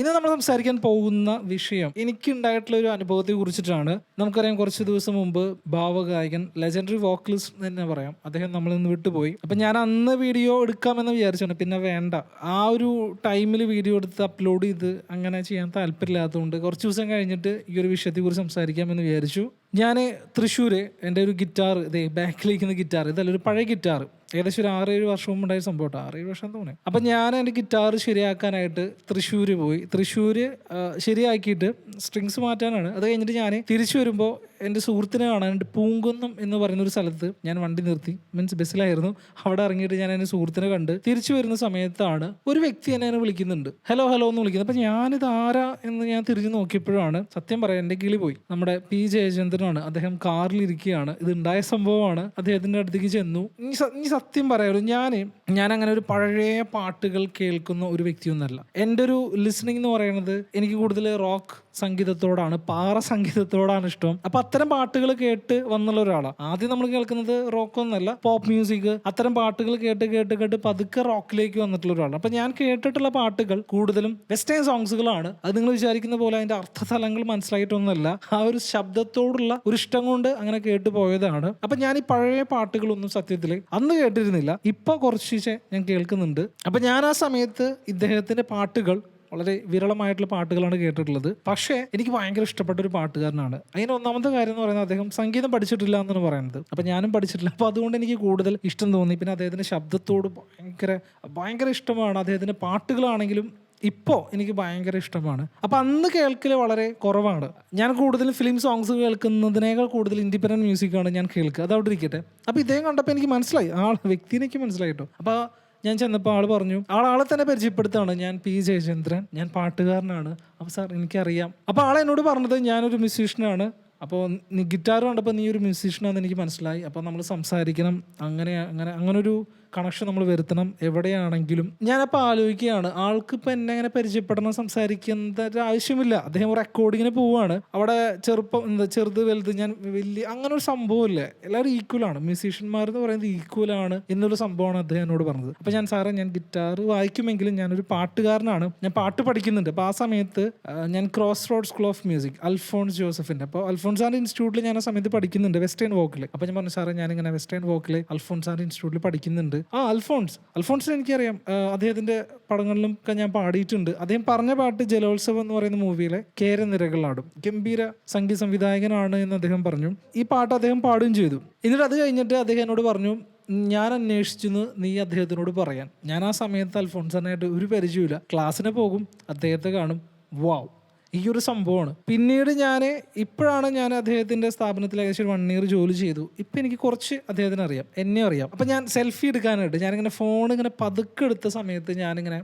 ഇന്ന് നമ്മൾ സംസാരിക്കാൻ പോകുന്ന വിഷയം എനിക്കുണ്ടായിട്ടുള്ള ഒരു അനുഭവത്തെ കുറിച്ചിട്ടാണ്. നമുക്കറിയാം കുറച്ച് ദിവസം മുമ്പ് ഭാവഗായകൻ ലെജൻഡറി വോക്കലിസ്റ്റ് എന്ന് തന്നെ പറയാം. അദ്ദേഹം നമ്മളിൽ നിന്ന് വിട്ടുപോയി. അപ്പൊ ഞാൻ അന്ന് വീഡിയോ എടുക്കാമെന്ന് വിചാരിച്ചാണ്. പിന്നെ വേണ്ട. ആ ഒരു ടൈമിൽ വീഡിയോ എടുത്ത് അപ്ലോഡ് ചെയ്ത് അങ്ങനെ ചെയ്യാൻ താല്പര്യമില്ലാത്തതുകൊണ്ട് കുറച്ച് ദിവസം കഴിഞ്ഞിട്ട് ഈ ഒരു വിഷയത്തെക്കുറിച്ച് സംസാരിക്കാമെന്ന് വിചാരിച്ചു. ഞാൻ തൃശ്ശൂർ എന്റെ ഒരു ഗിറ്റാർ ഇതേ ബാക്കിലിരിക്കുന്ന ഗിറ്റാർ ഇതല്ല ഒരു പഴയ ഗിറ്റാർ ഏകദേശം ഒരു ആറേഴ് വർഷം മുമ്പ് ഉണ്ടായ സംഭവം ആറേഴ് വർഷം തോന്നി അപ്പം ഞാൻ എന്റെ ഗിറ്റാർ ശരിയാക്കാനായിട്ട് തൃശ്ശൂർ പോയി. തൃശ്ശൂർ ശരിയാക്കിയിട്ട് സ്ട്രിങ്സ് മാറ്റാനാണ്. അത് കഴിഞ്ഞിട്ട് ഞാൻ തിരിച്ചു വരുമ്പോൾ എന്റെ സുഹൃത്തിനെ കാണാനായിട്ട് പൂങ്കുന്നം എന്ന് പറയുന്ന ഒരു സ്ഥലത്ത് ഞാൻ വണ്ടി നിർത്തി. മീൻസ് ബസ്സിലായിരുന്നു. അവിടെ ഇറങ്ങിയിട്ട് ഞാൻ എന്റെ സുഹൃത്തിനെ കണ്ട് തിരിച്ചു വരുന്ന സമയത്താണ് ഒരു വ്യക്തി എന്നെ എന്നെ വിളിക്കുന്നുണ്ട്. ഹലോ ഹലോ എന്ന് വിളിക്കുന്നത്. അപ്പം ഞാനിത് ആരാ എന്ന് ഞാൻ തിരിഞ്ഞു നോക്കിയപ്പോഴാണ് സത്യം പറയാം എന്റെ കിളി പോയി. നമ്മുടെ പി ജയചന്ദ്രനാണ്. അദ്ദേഹം കാറിൽ ഇരിക്കുകയാണ് ഇത് ഉണ്ടായ സംഭവമാണ്. അദ്ദേഹത്തിന്റെ അടുത്തേക്ക് ചെന്നു. നീ സത്യം പറയാമല്ലോ ഞാൻ ഞാൻ അങ്ങനെ ഒരു പഴയ പാട്ടുകൾ കേൾക്കുന്ന ഒരു വ്യക്തിയൊന്നല്ല. എന്റെ ഒരു ലിസണിങ് എന്ന് പറയുന്നത് എനിക്ക് കൂടുതൽ റോക്ക് സംഗീതത്തോടാണ് പാറ സംഗീതത്തോടാണ് ഇഷ്ടം. അപ്പൊ അത്തരം പാട്ടുകൾ കേട്ട് വന്നുള്ള ഒരാളാണ് ആദ്യം നമ്മൾ കേൾക്കുന്നത് റോക്ക് ഒന്നല്ല പോപ്പ് മ്യൂസിക് അത്തരം പാട്ടുകൾ കേട്ട് കേട്ട് കേട്ട് പതുക്കെ റോക്കിലേക്ക് വന്നിട്ടുള്ള ഒരാളാണ് അപ്പൊ ഞാൻ കേട്ടിട്ടുള്ള പാട്ടുകൾ കൂടുതലും വെസ്റ്റേൺ സോങ്സുകളാണ് അത് നിങ്ങൾ വിചാരിക്കുന്ന പോലെ അതിന്റെ അർത്ഥതലങ്ങൾ മനസ്സിലായിട്ടൊന്നുമല്ല ആ ഒരു ശബ്ദത്തോടുള്ള ഒരു ഇഷ്ടം കൊണ്ട് അങ്ങനെ കേട്ടു പോയതാണ്. അപ്പൊ ഞാൻ ഈ പഴയ പാട്ടുകളൊന്നും സത്യത്തിൽ അന്ന് കേട്ടിരുന്നില്ല. ഇപ്പൊ കുറച്ച് ഞാൻ കേൾക്കുന്നുണ്ട്. അപ്പൊ ഞാൻ ആ സമയത്ത് ഇദ്ദേഹത്തിന്റെ പാട്ടുകൾ വളരെ വിരളമായിട്ടുള്ള പാട്ടുകളാണ് കേട്ടിട്ടുള്ളത്. പക്ഷേ എനിക്ക് ഭയങ്കര ഇഷ്ടപ്പെട്ട ഒരു പാട്ടുകാരനാണ്. അതിന് ഒന്നാമത്തെ കാര്യം എന്ന് പറയുന്നത് അദ്ദേഹം സംഗീതം പഠിച്ചിട്ടില്ല എന്നാണ് പറയുന്നത്. അപ്പം ഞാനും പഠിച്ചിട്ടില്ല. അപ്പോൾ അതുകൊണ്ട് എനിക്ക് കൂടുതൽ ഇഷ്ടം തോന്നി. പിന്നെ അദ്ദേഹത്തിന്റെ ശബ്ദത്തോട് ഭയങ്കര ഭയങ്കര ഇഷ്ടമാണ് അദ്ദേഹത്തിന്റെ പാട്ടുകളാണെങ്കിലും ഇപ്പോൾ എനിക്ക് ഭയങ്കര ഇഷ്ടമാണ്. അപ്പം അന്ന് കേൾക്കൽ വളരെ കുറവാണ്. ഞാൻ കൂടുതലും ഫിലിം സോങ്സ് കേൾക്കുന്നതിനേക്കാൾ കൂടുതൽ ഇൻഡിപെൻഡന്റ് മ്യൂസിക്കാണ് ഞാൻ കേൾക്കുക. അത് അവിടെ ഇരിക്കട്ടെ. അപ്പോൾ ഇദ്ദേഹം കണ്ടപ്പോൾ എനിക്ക് മനസ്സിലായി. ആൾ വ്യക്തിനെ എനിക്ക് മനസ്സിലായി കേട്ടോ അപ്പോൾ ഞാൻ ചെന്നപ്പോൾ ആൾ പറഞ്ഞു ആളെ തന്നെ പരിചയപ്പെടുത്താണ്. ഞാൻ പി ജയചന്ദ്രൻ. ഞാൻ പാട്ടുകാരനാണ്. അപ്പോൾ സാർ എനിക്കറിയാം. അപ്പോൾ ആളെന്നോട് പറഞ്ഞത് ഞാനൊരു മ്യൂസീഷ്യനാണ് അപ്പോൾ നീ ഗിറ്റാർ കണ്ടപ്പോൾ നീ ഒരു മ്യൂസീഷ്യനാണെന്ന് എനിക്ക് മനസ്സിലായി. അപ്പോൾ നമ്മൾ സംസാരിക്കണം. അങ്ങനെ അങ്ങനെ അങ്ങനൊരു കണക്ഷൻ നമ്മൾ വരുത്തണം. എവിടെയാണെങ്കിലും ഞാനപ്പോൾ ആലോചിക്കുകയാണ്. ആൾക്ക് ഇപ്പം എന്നെ അങ്ങനെ പരിചയപ്പെടണം സംസാരിക്കേണ്ട ആവശ്യമില്ല. അദ്ദേഹം റെക്കോർഡിങ്ങിന് പോവുകയാണ് അവിടെ ചെറുപ്പം എന്താ ചെറുത് വലുത് ഞാൻ വലിയ അങ്ങനെ ഒരു സംഭവമില്ല. എല്ലാവരും ഈക്വലാണ് മ്യൂസീഷ്യന്മാർ എന്ന് പറയുന്നത് ഈക്വൽ ആണ് എന്നുള്ള സംഭവമാണ് അദ്ദേഹം എന്നോട് പറഞ്ഞത്. അപ്പോൾ ഞാൻ സാറേ ഞാൻ ഗിറ്റാർ വായിക്കുമെങ്കിലും ഞാനൊരു പാട്ടുകാരനാണ്. ഞാൻ പാട്ട് പഠിക്കുന്നുണ്ട്. അപ്പോൾ ആ സമയത്ത് ഞാൻ cross road school of music Alphons ജോസഫിന്റെ അപ്പോൾ അൽഫോൺസാന്റെ ഇൻസ്റ്റിറ്റ്യൂട്ടിൽ ഞാൻ ആ സമയത്ത് പഠിക്കുന്നുണ്ട് വെസ്റ്റേൺ വോക്കിൽ അപ്പോൾ ഞാൻ പറഞ്ഞു സാറേ ഞാനിങ്ങനെ വെസ്റ്റേൺ വോക്കിൽ അൽഫോൺസാർ ഇൻസ്റ്റിറ്റ്യൂട്ടിൽ പഠിക്കുന്നുണ്ട്. ആ അൽഫോൺസ്. അൽഫോൺസിനെ എനിക്കറിയാം. അദ്ദേഹത്തിന്റെ പടങ്ങളിലും ഒക്കെ ഞാൻ പാടിയിട്ടുണ്ട്. അദ്ദേഹം പറഞ്ഞ പാട്ട് ജലോത്സവം എന്ന് പറയുന്ന മൂവിയിലെ കേരനിരകളാടും ഗംഭീര സംഗീത സംവിധായകനാണ് എന്ന് അദ്ദേഹം പറഞ്ഞു. ഈ പാട്ട് അദ്ദേഹം പാടുകയും ചെയ്തു. എന്നിട്ട് അത് കഴിഞ്ഞിട്ട് അദ്ദേഹം എന്നോട് പറഞ്ഞു ഞാൻ അന്വേഷിച്ചെന്ന് നീ അദ്ദേഹത്തിനോട് പറയാൻ. ഞാൻ ആ സമയത്ത് അൽഫോൺസനായിട്ട് ഒരു പരിചയമില്ല ക്ലാസ്സിന് പോകും അദ്ദേഹത്തെ കാണും. വാവ് ഈ ഒരു സംഭവമാണ്. പിന്നീട് ഞാൻ ഇപ്പോഴാണ് ഞാൻ അദ്ദേഹത്തിന്റെ സ്ഥാപനത്തിൽ ഏകദേശം ഒരു വൺ ഇയർ ജോലി ചെയ്തു. ഇപ്പം എനിക്ക് കുറച്ച് അദ്ദേഹത്തിന് അറിയാം എന്നെ അറിയാം. അപ്പം ഞാൻ സെൽഫി എടുക്കാനായിട്ട് ഞാനിങ്ങനെ ഫോൺ ഇങ്ങനെ പതുക്കെ എടുത്ത സമയത്ത് ഞാനിങ്ങനെ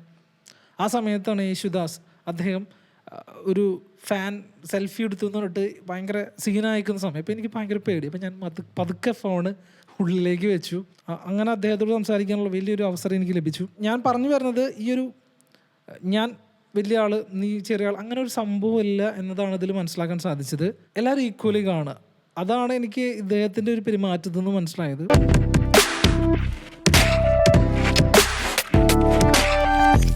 ആ സമയത്താണ് യേശുദാസ് അദ്ദേഹം ഒരു ഫാൻ സെൽഫി എടുത്തു എന്ന് പറഞ്ഞിട്ട് ഭയങ്കര സീനായിക്കുന്ന സമയം. ഇപ്പം എനിക്ക് ഭയങ്കര പേടി. അപ്പം ഞാൻ പതുക്കെ ഫോണ് ഉള്ളിലേക്ക് വെച്ചു. അങ്ങനെ അദ്ദേഹത്തോട് സംസാരിക്കാനുള്ള വലിയൊരു അവസരം എനിക്ക് ലഭിച്ചു. ഞാൻ പറഞ്ഞു വരുന്നത് ഈ ഒരു ഞാൻ വലിയ ആൾ നീ ചെറിയ ആൾ അങ്ങനെ ഒരു സംഭവമില്ല എന്നതാണ് ഇതിൽ മനസ്സിലാക്കാൻ സാധിച്ചത്. എല്ലാവരും ഈക്വലി കാണുക. അതാണ് എനിക്ക് ഇദ്ദേഹത്തിന്റെ ഒരു പെരുമാറ്റത്തിൽ നിന്ന് മനസ്സിലായത്.